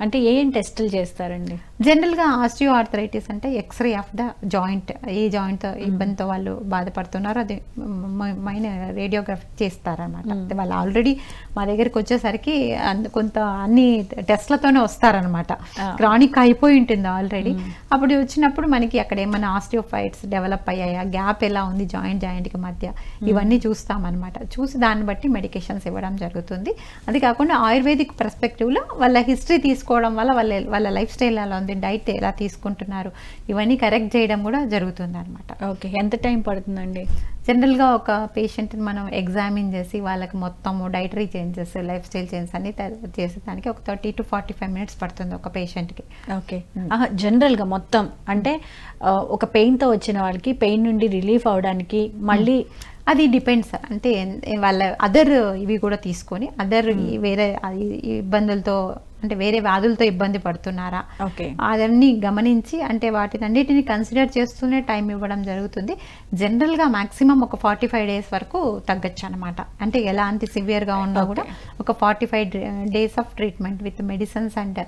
అంటే ఏ ఏం టెస్టులు చేస్తారండి? జనరల్గా ఆస్టియో ఆర్థరైటిస్ అంటే x ray of the joint. A joint ఇబ్బందితో వాళ్ళు బాధపడుతున్నారో అది మైన రేడియోగ్రఫీ చేస్తారనమాట అంటే వాళ్ళు ఆల్రెడీ మా దగ్గరికి వచ్చేసరికి కొంత అన్ని టెస్ట్లతోనే వస్తారనమాట. క్రానిక్ అయిపోయి ఉంటుంది ఆల్రెడీ. అప్పుడు వచ్చినప్పుడు మనకి అక్కడ ఏమైనా ఆస్టియోఫైట్స్ డెవలప్ అయ్యాయా? గ్యాప్ ఎలా ఉంది జాయింట్ జాయింట్కి మధ్య? ఇవన్నీ చూస్తామన్నమాట. చూసి దాన్ని బట్టి మెడికేషన్స్ ఇవ్వడం జరుగుతుంది. అది కాకుండా ఆయుర్వేదిక్ పర్స్పెక్టివ్లో వాళ్ళ హిస్టరీ తీసుకోవడం వల్ల వాళ్ళ వాళ్ళ లైఫ్ స్టైల్ ఎలా ఉంది డైట్ ఎలా తీసుకుంటున్నారు ఇవన్నీ కరెక్ట్ చేయడం కూడా జరుగుతుంది అనమాట ఓకే ఎంత టైం పడుతుందండి? జనరల్గా ఒక పేషెంట్ని మనం ఎగ్జామిన్ చేసి వాళ్ళకి మొత్తము dietary changes life style changes అన్ని చేసేదానికి ఒక thirty to forty five minutes పడుతుంది ఒక పేషెంట్కి. ఓకే. జనరల్గా మొత్తం అంటే ఒక పెయిన్తో వచ్చిన వాళ్ళకి పెయిన్ నుండి రిలీఫ్ అవడానికి మళ్ళీ అది డిపెండ్స్ అంటే వాళ్ళ అదర్ ఇవి కూడా తీసుకొని అదర్ వేరే ఇబ్బందులతో అంటే వేరే వ్యాధులతో ఇబ్బంది పడుతున్నారా? ఓకే. అవన్నీ గమనించి అంటే వాటిని అన్నిటిని కన్సిడర్ చేస్తూనే టైం ఇవ్వడం జరుగుతుంది. జనరల్గా మాక్సిమం ఒక ఫార్టీ ఫైవ్ డేస్ వరకు తగ్గచ్చు అనమాట అంటే ఎలాంటి సివియర్గా ఉన్నా కూడా ఒక forty five days of treatment with medicines and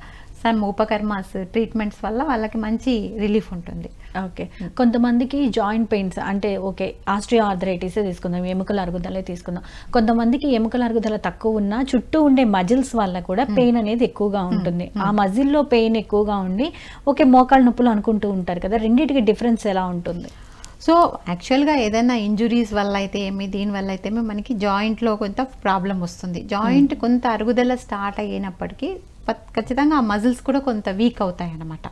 some ఉపకర్మాస్ treatments వల్ల వాళ్ళకి మంచి రిలీఫ్ ఉంటుంది. ఓకే. కొంతమందికి జాయింట్ పెయిన్స్ అంటే ఓకే ఆస్ట్రియో ఆర్థరైటిస్ తీసుకుందాం ఎముకల అరుగుదలే తీసుకుందాం. కొంతమందికి ఎముకల అరుగుదల తక్కువ ఉన్నా చుట్టూ ఉండే మజిల్స్ వల్ల కూడా పెయిన్ అనేది ఎక్కువగా ఉంటుంది. ఆ మజిల్లో పెయిన్ ఎక్కువగా ఉండి ఓకే మోకాళ్ళ నొప్పులు అనుకుంటూ ఉంటారు కదా రెండింటికి డిఫరెన్స్ ఎలా ఉంటుంది? సో యాక్చువల్గా ఏదైనా ఇంజురీస్ వల్ల అయితే ఏమి దీని వల్ల అయితే ఏమి మనకి జాయింట్లో కొంత ప్రాబ్లం వస్తుంది. జాయింట్ కొంత అరుగుదల స్టార్ట్ అయినప్పటికీ ఖచ్చితంగా ఆ మజిల్స్ కూడా కొంత వీక్ అవుతాయి అన్నమాట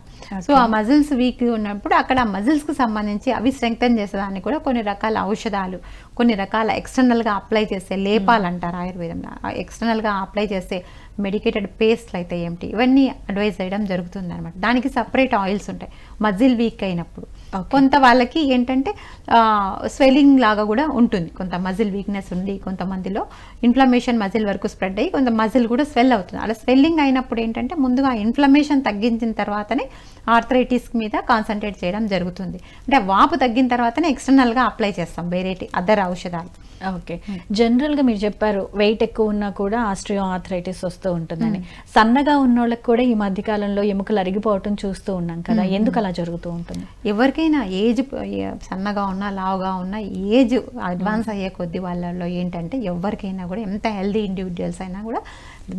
సో ఆ మజిల్స్ వీక్ ఉన్నప్పుడు అక్కడ ఆ మజిల్స్కి సంబంధించి అవి స్ట్రెంగ్తన్ చేసేదానికి కూడా కొన్ని రకాల ఔషధాలు కొన్ని రకాల ఎక్స్టర్నల్గా అప్లై చేసే లేపాలు అంటారు ఆయుర్వేదంలో ఎక్స్టర్నల్గా అప్లై చేసే మెడికేటెడ్ పేస్ట్లు అయితే ఏమిటి? ఇవన్నీ అడ్వైజ్ చేయడం జరుగుతుంది అనమాట దానికి సపరేట్ ఆయిల్స్ ఉంటాయి. మజిల్ వీక్ అయినప్పుడు. కొంత వాళ్ళకి ఏంటంటే స్వెల్లింగ్ లాగా కూడా ఉంటుంది. కొంత మజిల్ వీక్నెస్ ఉంది కొంతమందిలో. ఇన్ఫ్లమేషన్ మజిల్ వరకు స్ప్రెడ్ అయ్యి కొంత మజిల్ కూడా స్వెల్ అవుతుంది. అలా స్వెల్లింగ్ అయినప్పుడు ఏంటంటే ముందుగా ఇన్ఫ్లమేషన్ తగ్గించిన తర్వాతనే ఆర్థరైటిస్ మీద కాన్సన్ట్రేట్ చేయడం జరుగుతుంది. అంటే వాపు తగ్గిన తర్వాతనే ఎక్స్టర్నల్గా అప్లై చేస్తాం వేరే అదర్ ఔషధాలు. ఓకే. జనరల్గా మీరు చెప్పారు వెయిట్ ఎక్కువ ఉన్నా కూడా ఆస్ట్రియో ఆర్థరైటిస్ వస్తూ ఉంటుందని. సన్నగా ఉన్న వాళ్ళకి కూడా ఈ మధ్య కాలంలో ఎముకలు అరిగిపోవటం చూస్తూ ఉన్నాం కదా. ఎందుకు అలా జరుగుతూ ఉంటుంది? ఎవరికైనా ఏజ్ సన్నగా ఉన్నా లావుగా ఉన్నా ఏజ్ అడ్వాన్స్ అయ్యే కొద్ది వాళ్ళలో ఏంటంటే ఎవరికైనా కూడా ఎంత హెల్దీ ఇండివిజువల్స్ అయినా కూడా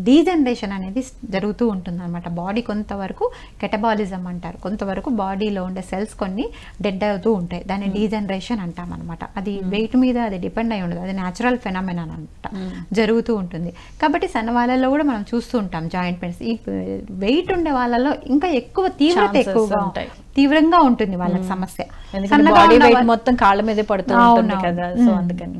డీజనరేషన్ అనేది జరుగుతూ ఉంటుంది అనమాట బాడీ కొంతవరకు కెటబాలిజం అంటారు. కొంతవరకు బాడీలో ఉండే సెల్స్ కొన్ని డెడ్ అవుతూ ఉంటాయి. దాన్ని డీజనరేషన్ అంటాం అనమాట అది వెయిట్ మీద అది డిపెండ్ అయి ఉండదు. అది న్యాచురల్ ఫెనామినాన్ అనమాట జరుగుతూ ఉంటుంది. కాబట్టి సన్న వాళ్ళలో కూడా మనం చూస్తూ ఉంటాం జాయింట్ పెయిన్స్. ఈ వెయిట్ ఉండే వాళ్ళలో ఇంకా ఎక్కువ తీవ్రత ఎక్కువగా ఉంటాయి. తీవ్రంగా ఉంటుంది వాళ్ళకి సమస్య మొత్తం కాళ్ళ మీదే పడుతూ ఉంటుంది అవునవును. కదా సో. అందుకని